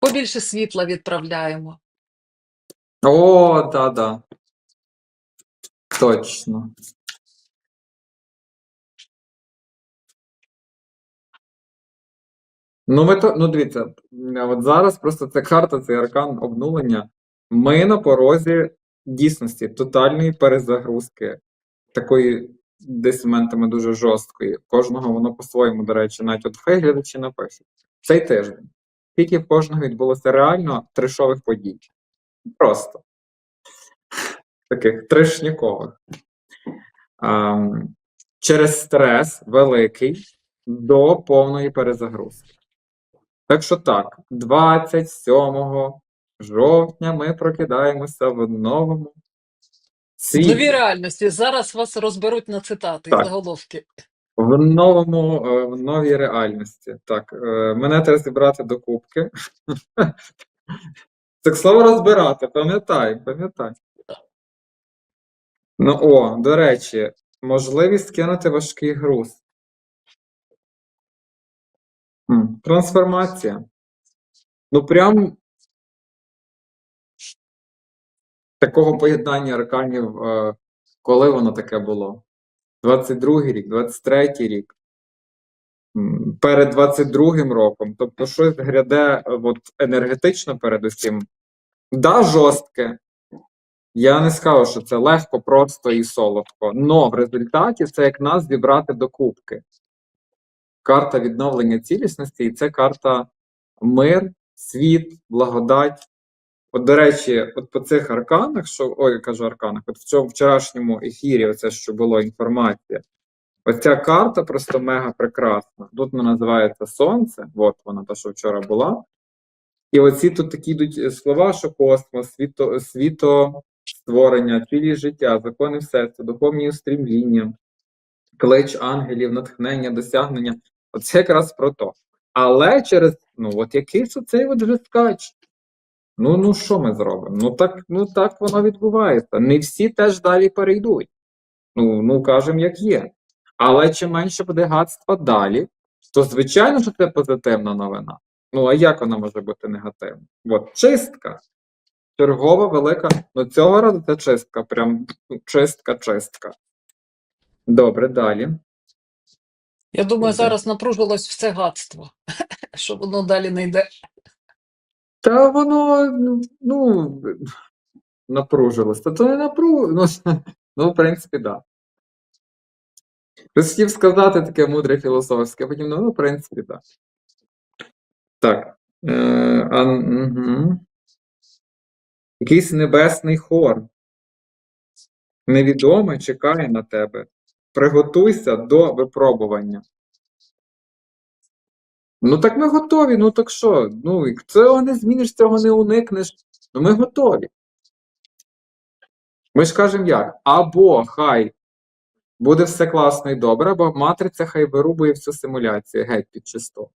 Побільше світла відправляємо. О, да-да. Точно. Ну, ми то, ну дивіться, от зараз просто ця карта, цей аркан обнулення. Ми на порозі дійсності, тотальної перезагрузки, такої десь моментами дуже жорсткої. Кожного воно по-своєму, до речі, навіть от хай глядачі напишуть. Цей тиждень. Скільки в кожного відбулося реально трешових подій. Просто. Таких трешнікових. Ам, через стрес великий до повної перезагрузки. Так що так, 27 жовтня ми прокидаємося в новому світі, новій реальності. Зараз вас розберуть на цитати і заголовки. В новому, е, в новій реальності. Так, е, мене треба зібрати до кубки. Це к слову розбирати, пам'ятай, пам'ятай. Ну, о, до речі, можливість кинути важкий груз. Трансформація. Ну, прям такого поєднання арканів, е, коли воно таке було? 22-й рік, 23-й рік. Перед 22-м роком. Тобто, щось гряде е, от, енергетично передусім. Да, жорстке. Я не скажу, що це легко, просто і солодко. Но в результаті це як нас зібрати до кубки. Карта відновлення цілісності, і це карта мир, світ, благодать. От, до речі, от по цих арканах, що ой, кажу арканах, от в цьому вчорашньому ефірі, оце що було інформація. Оця карта просто мега прекрасна. Тут вона називається Сонце, от вона, та, що вчора була. І оці тут такі йдуть е, слова, що космос, світо, світо створення, цілість життя, закони всесвіту, духовні устремління, клич ангелів, натхнення, досягнення. Оце якраз про то. Але через, ну, от якийсь оцей от вже скач. Ну, ну що ми зробимо? Ну так, ну так воно відбувається. Не всі теж далі перейдуть. Ну, ну кажемо, як є. Але чим менше буде гадства далі, то звичайно, що це позитивна новина. Ну, а як вона може бути негативна? От чистка. Чергова велика. Ну, цього разу це чистка. Прям чистка, чистка. Добре, далі. Я думаю, зараз напружилось все гадство, що воно далі не йде. Та воно, ну, напружилось. Та то не напружилось. Ну, в принципі, так. Да. Хотів сказати таке мудре філософське, а потім, ну, в принципі, так. Так. Е, а, угу. Якийсь небесний хор. Невідоме чекає на тебе. Приготуйся до випробування. Ну так ми готові. Ну так що? Ну, цього не зміниш, цього не уникнеш. Ну ми готові. Ми ж кажемо як? Або хай буде все класно і добре, або матриця хай вирубує всю симуляцію геть під чисто.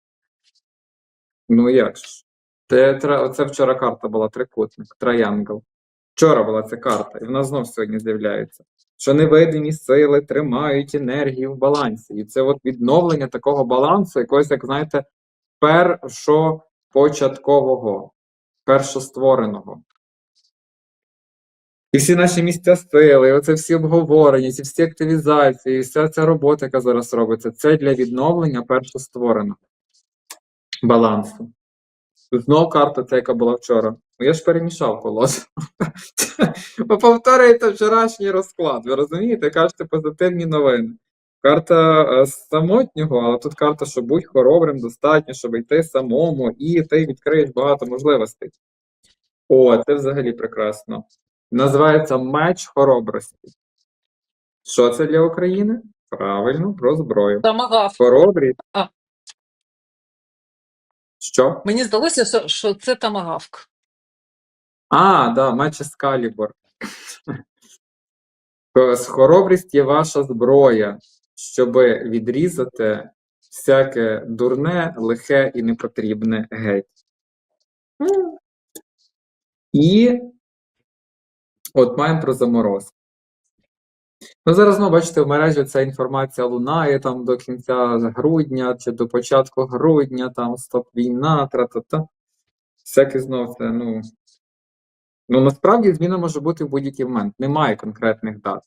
Ну як ж? Це, вчора карта була трикутник, троянгл. Вчора була ця карта, і вона знов сьогодні з'являється. Що невидимі сили тримають енергію в балансі. І це от відновлення такого балансу, якогось, як знаєте, першопочаткового, першоствореного. І всі наші місця сили, і оце всі обговорення, ці всі активізації, і вся ця робота, яка зараз робиться, це для відновлення першоствореного балансу. Знов карта, ця, яка була вчора. Ну, я ж перемішав колоду. Ви повторюєте вчорашній розклад. Ви розумієте? Кажете позитивні новини. Карта е, самотнього, але тут карта, що будь хоробрим, достатньо, щоб йти самому, і ти відкриєш багато можливостей. О, це взагалі прекрасно. Називається меч хоробрості. Що це для України? Правильно, про зброю. Хоробрість. А. Що? Мені здалося, що, це тамагавк. А, да, меч Ескалібур. Хоробрість є ваша зброя, щоб відрізати всяке дурне, лихе і непотрібне геть. І от маємо про заморозку. Ну, зараз, ну, бачите, в мережі ця інформація лунає там до кінця грудня чи до початку грудня, там стоп війна, тра-та-та. всяке знов це, ну. Ну, насправді зміна може бути в будь-який момент. Немає конкретних дат.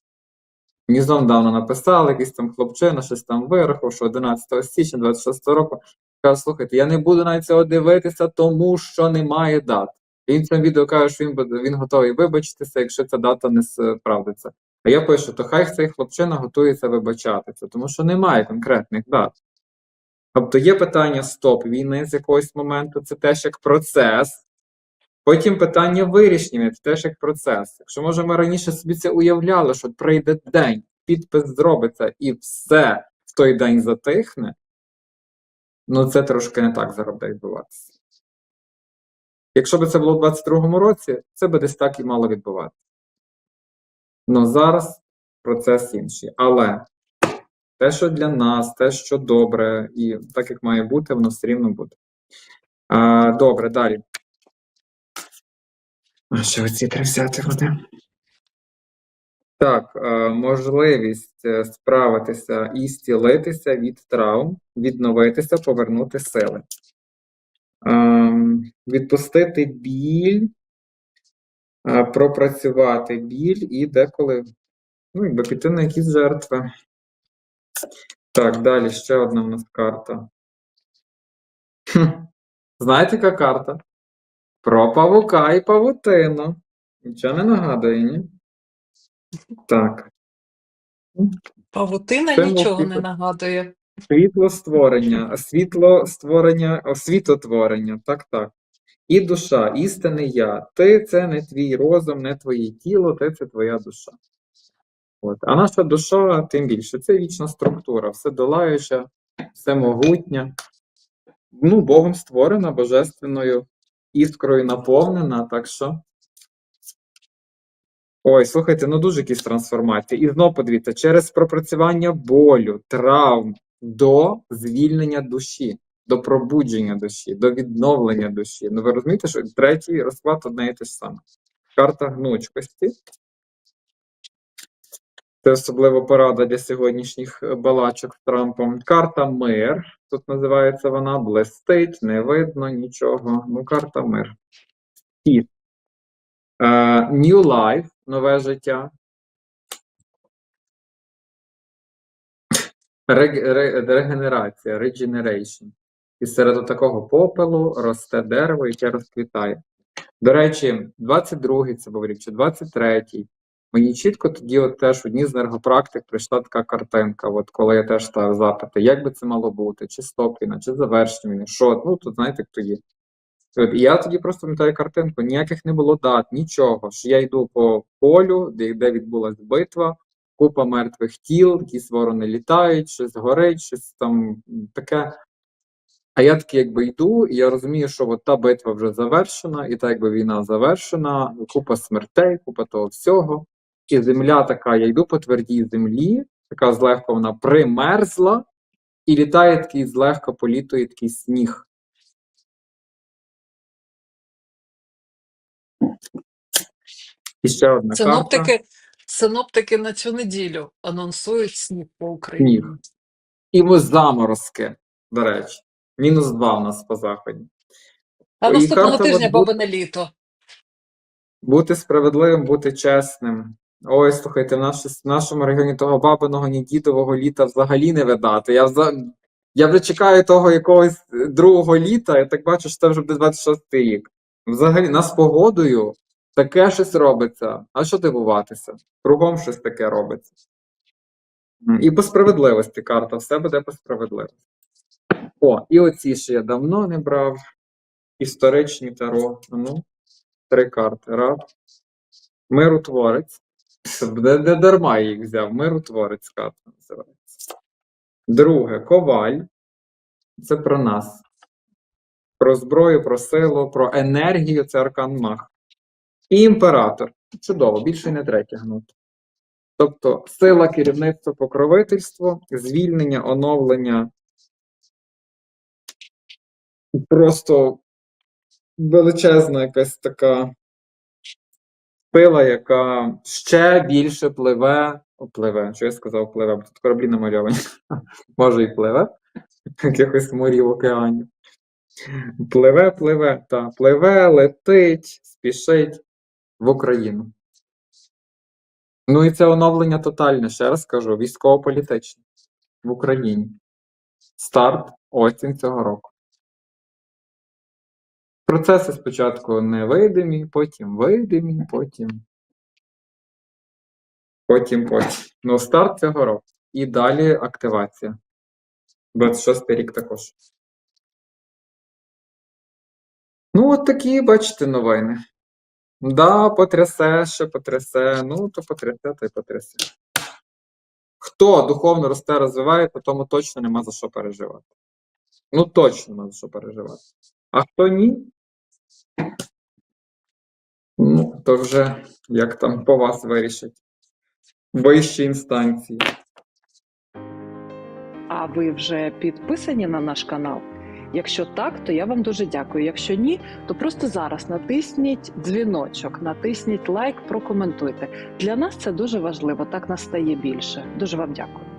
Знову давно написали, якийсь там хлопчина, щось там вирахував, що 11 січня 26 року. Каже, слухайте, я не буду навіть цього дивитися, тому що немає дат. Він в цьому відео каже, що він, він готовий вибачитися, якщо ця дата не справдиться. А я пишу, то хай цей хлопчина готується вибачатися, тому що немає конкретних дат. Тобто є питання стоп війни з якогось моменту, це теж як процес. Потім питання вирішення, це теж як процес. Якщо може ми раніше собі це уявляли, що прийде день, підпис зробиться і все в той день затихне, ну це трошки не так зараз буде відбуватися. Якщо б це було в 22-му році, це би десь так і мало відбуватися. Ну зараз процес інший. Але те, що для нас, те, що добре, і так як має бути, воно все рівно буде. А, добре, далі. А ще оці треба взяти води. Так, е, можливість е, справитися і зцілитися від травм, відновитися, повернути сили. Ем, Відпустити біль, пропрацювати біль і деколи ну, якби піти на якісь жертви. Так, далі ще одна в нас карта. Хм. Знаєте, яка карта? Про павука і павутину. Нічого не нагадує, ні? Так. Павутина Це нічого не нагадує. Світло створення, світло створення, о, світотворення, так, так. І душа, істинний я. Ти це не твій розум, не твоє тіло, ти це твоя душа. От. А наша душа, тим більше, це вічна структура, вседолаюча, всемогутня, ну, Богом створена, божественною іскрою наповнена, так що. Ой, слухайте, ну дуже якісь трансформації. І знову подивіться, через пропрацювання болю, травм до звільнення душі, до пробудження душі, до відновлення душі. Ну ви розумієте, що третій розклад одне і те ж саме. Карта гнучкості. Це особливо порада для сьогоднішніх е, балачок з Трампом. Карта мир. Тут називається вона блистить, не видно нічого. Ну, карта мир. І е, New Life, нове життя. Регенерація, regeneration. І серед такого попелу росте дерево, яке розквітає. До речі, 22-й це був рік, чи 23-й. Мені чітко тоді от теж в одній з енергопрактик прийшла така картинка, от коли я теж ставив запити, як би це мало бути, чи стоп чи завершення що, ну тут знаєте, хто є. І я тоді просто пам'ятаю картинку, ніяких не було дат, нічого. Що я йду по полю, де, де відбулася битва, купа мертвих тіл, якісь ворони літають, щось горить, щось там таке. А я таки якби йду, і я розумію, що от та битва вже завершена, і та якби війна завершена, купа смертей, купа того всього. І земля така, я йду по твердій землі, така злегка вона примерзла, і літає такий злегка політує такий сніг. І ще одна карта. Синоптики, синоптики на цю неділю анонсують сніг по Україні. Сніг. І заморозки, до речі. Мінус два у нас по заході. А І наступного карта тижня от бу- бабине літо. Бути справедливим, бути чесним. Ой, слухайте, в, наш, в нашому регіоні того бабиного, ні дідового літа взагалі не видати. Я, вза... я вже чекаю того якогось е, другого літа, я так бачу, що це вже буде 26 рік. Взагалі, нас погодою таке щось робиться. А що дивуватися? Кругом щось таке робиться. М, І по справедливості карта, все буде по справедливості. О, і оці ще я давно не брав. Історичні таро. Ну, три карти. Раб. Миротворець. Не, не дарма я їх взяв. Миротворець карта називається. Друге коваль. Це про нас. Про зброю, про силу, про енергію це аркан мах. І імператор. Чудово, більше не треба тягнути. Тобто сила, керівництво, покровительство, звільнення, оновлення. Просто величезна якась така пила, яка ще більше пливе. Пливе, що я сказав, пливе, бо тут кораблі намальовані. Може і пливе, якихось морів океанів. Пливе, пливе, та, пливе, летить, спішить в Україну. Ну і це оновлення тотальне, ще раз кажу, військово-політичне в Україні. Старт осінь цього року. Процеси спочатку невидимі, потім видимі, потім. Потім, потім. Ну, старт цього року. І далі активація. 26 рік також. Ну, от такі, бачите, новини. Да, потрясе, ще потрясе. Ну, то потрясе, то й потрясе. Хто духовно росте, розвивається, тому точно нема за що переживати. Ну, точно нема за що переживати. А хто ні? Ну, то вже як там по вас вирішать. Вищі інстанції. А ви вже підписані на наш канал? Якщо так, то я вам дуже дякую. Якщо ні, то просто зараз натисніть дзвіночок, натисніть лайк, прокоментуйте. Для нас це дуже важливо. Так нас стає більше. Дуже вам дякую.